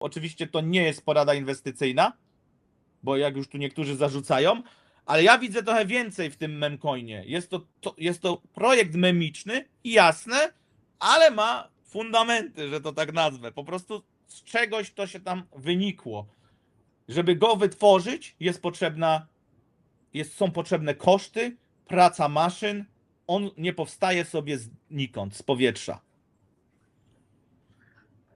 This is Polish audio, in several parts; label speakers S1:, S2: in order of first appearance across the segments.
S1: Oczywiście to nie jest porada inwestycyjna, bo jak już tu niektórzy zarzucają, ale ja widzę trochę więcej w tym memcoinie. Jest to, to, jest to projekt memiczny jasne, ale ma fundamenty, że to tak nazwę. Po prostu z czegoś to się tam wynikło. Żeby go wytworzyć, jest potrzebna, jest, są potrzebne koszty, praca maszyn. On nie powstaje sobie znikąd, z powietrza.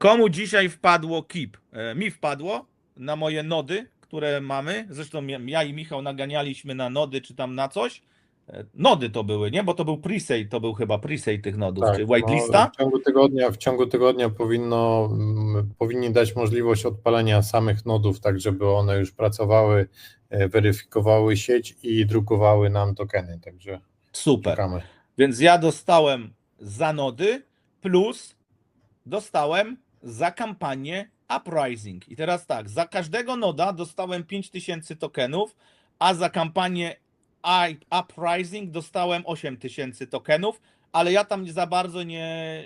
S1: Komu dzisiaj wpadło KIP? E, mi wpadło na moje nody, które mamy. Zresztą ja- i Michał naganialiśmy na nody, czy tam na coś. E, Nody to były, nie? Bo to był presale, to był chyba presale tych nodów, czy whitelista.
S2: No, w, ciągu tygodnia, w ciągu tygodnia powinno, mm, powinni dać możliwość odpalenia samych nodów, tak żeby one już pracowały, e, weryfikowały sieć i drukowały nam tokeny. Także
S1: Super.
S2: czekamy.
S1: Więc ja dostałem za nody plus dostałem za kampanię Uprising. I teraz tak, za każdego noda dostałem 5000 tokenów, a za kampanię I- Uprising dostałem 8000 tokenów, ale ja tam za bardzo nie,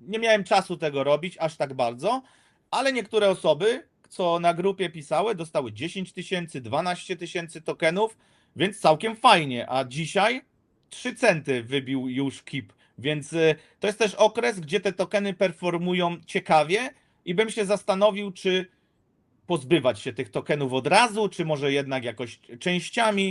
S1: nie miałem czasu tego robić, aż tak bardzo, ale niektóre osoby, co na grupie pisały, dostały 10 tysięcy, 12 tysięcy tokenów, więc całkiem fajnie, a dzisiaj 3 centy wybił już KIP, więc y, to jest też okres, gdzie te tokeny performują ciekawie i bym się zastanowił, czy pozbywać się tych tokenów od razu, czy może jednak jakoś częściami.